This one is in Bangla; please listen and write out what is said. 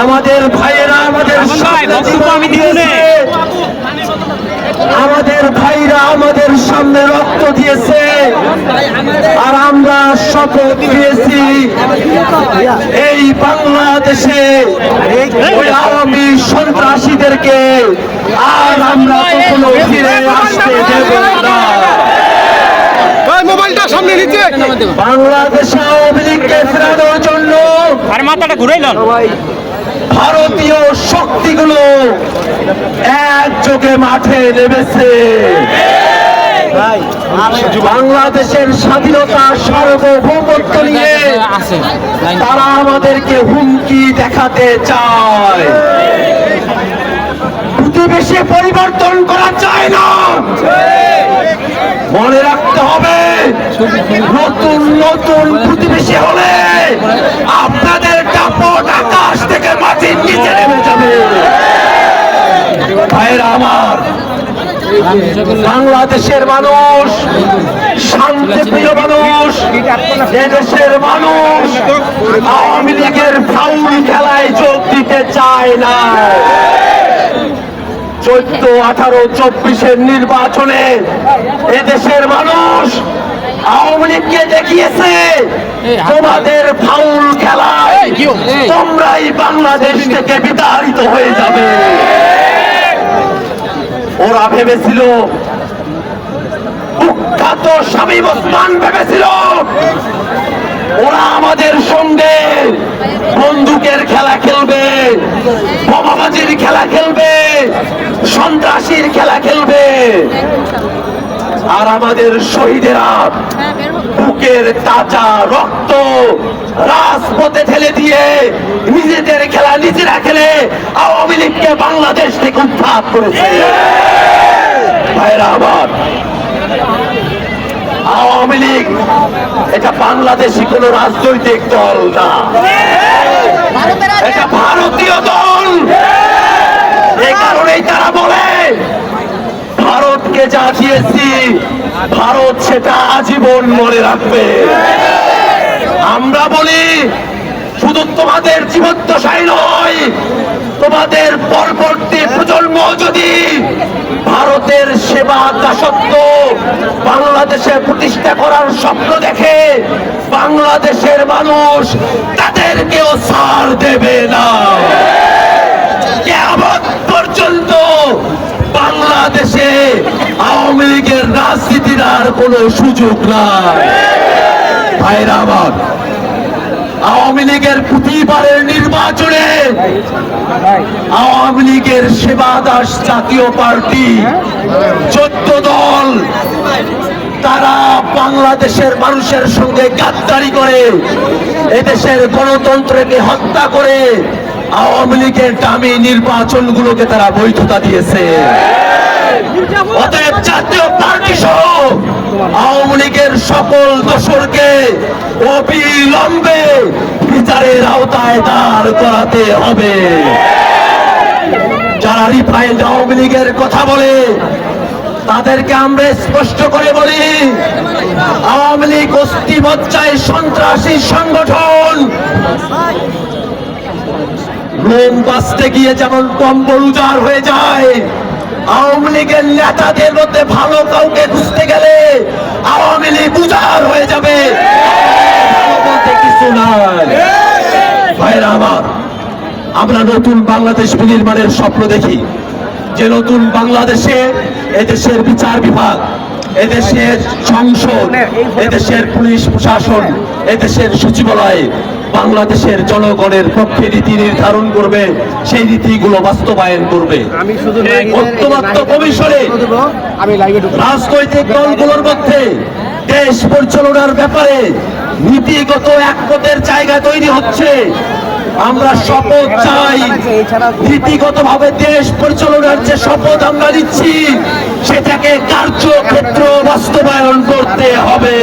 আমাদের ভাইয়েরা আমাদের। আমাদের ভাইরা আমাদের সামনে রক্ত দিয়েছে। আর আমরা শপথ দিয়েছি এই বাংলাদেশে আওয়ামী সন্ত্রাসীদেরকে আর আমরা কখনো ফিরে আসতে দেব না। মোবাইলটা সামনে নিচে। বাংলাদেশে আওয়ামী লীগকে ফেরানোর জন্য আর মাথাটা ঘুরাইলন ভারতীয় শক্তিগুলো একযোগে মাঠে নেমেছে। বাংলাদেশের স্বাধীনতা সার্বভৌমত্ব নিয়ে তারা আমাদেরকে হুমকি দেখাতে চায়। প্রতিবেশী পরিবর্তন করা চায় না। মনে রাখতে হবে নতুন নতুন প্রতিবেশী হলে আপনাদের টাপট আকাশ থেকে মাটির নিচে নেমে যাবে। ভাইরা আমার, বাংলাদেশের মানুষ, শান্তিপ্রিয় মানুষ দেশের মানুষ আওয়ামী লীগের ফাউল খেলায় যোগ দিতে চায় না। চোদ্দ, আঠারো, চব্বিশের নির্বাচনে এদেশের মানুষ আওয়ামী লীগকে দেখিয়েছে তোমাদের ফাউল খেলায় তোমরাই বাংলাদেশ থেকে বিতাড়িত হয়ে যাবে। ওরা ভেবেছিল কুখ্যাত শামীম ওসমান ভেবেছিল ওরা আমাদের সঙ্গে বন্দুকের খেলা খেলবে বোমাবাজির খেলা খেলবে সন্ত্রাসীর খেলা খেলবে। আর আমাদের শহীদেরা বুকের তাজা রক্ত রাজপথে ঠেলে দিয়ে নিজেদের খেলা নিজেরা খেলে আওয়ামী লীগকে বাংলাদেশ থেকে উৎখাত করেছে। ভাইরা আমার আওয়ামী লীগ এটা বাংলাদেশি কোন রাজনৈতিক দল না। এটা ভারতীয় দল। এই কারণেই তারা বলে যা দিয়েছি ভারত সেটা আজীবন মনে রাখবে। আমরা বলি, শুধু তোমাদের জীবদ্দশাই নয়, তোমাদের পরবর্তী প্রজন্ম যদি ভারতের সেবা দাসত্ব বাংলাদেশে প্রতিষ্ঠা করার স্বপ্ন দেখে, বাংলাদেশের মানুষ তাদেরকেও ছাড় দেবে না কেমন পর্যন্ত বাংলাদেশে আওয়ামী লীগের রাজনীতির আর কোনো সুযোগ নাই। ভাইরা আমার, আওয়ামী লীগের প্রতিবারের নির্বাচনে আওয়ামী লীগের সেবা দাস জাতীয় পার্টি চোদ্দ দল, তারা বাংলাদেশের মানুষের সঙ্গে গাদ্দারি করে, এদেশের গণতন্ত্রকে হত্যা করে আওয়ামী লীগের দামি নির্বাচনগুলোকে তারা বৈধতা দিয়েছে। অতএব জাতীয় পার্টি সহ আওয়ামী লীগের সকল দোসরকে অবিলম্বে বিচারের আওতায় দাঁড় করাতে হবে। যারা রিফাইন্ড আওয়ামী লীগের কথা বলে, তাদেরকে আমরা স্পষ্ট করে বলি, আওয়ামী লীগ অস্থিমজ্জায় সন্ত্রাসী সংগঠন। লোম বাঁচতে গিয়ে যেমন কম্বল উজাড় হয়ে যায় আওয়ামী লীগের নেতাদের মধ্যে ভালো কাউকে খুঁজতে গেলে আওয়ামী লীগ উজাড় হয়ে যাবে। কিছু নাই। আমার, আমরা নতুন বাংলাদেশ বিনির্মাণের স্বপ্ন দেখি। যে নতুন বাংলাদেশে এদেশের বিচার বিভাগ, এদেশের সংসদ, এদেশের পুলিশ প্রশাসন, এদেশের সচিবালয় বাংলাদেশের জনগণের পক্ষে নীতি নির্ধারণ করবে সেই নীতিগুলো বাস্তবায়ন করবে। আমি শুধু ঐক্যবদ্ধ কমিশনে রাজনৈতিক দলগুলোর মধ্যে দেশ পরিচালনার ব্যাপারে নীতিগত একমতের জায়গা তৈরি হচ্ছে। আমরা শপথ চাই নীতিগত ভাবে দেশ পরিচালনার যে শপথ আমরা নিচ্ছি সেটাকে কার্যক্ষেত্র বাস্তবায়ন করতে হবে।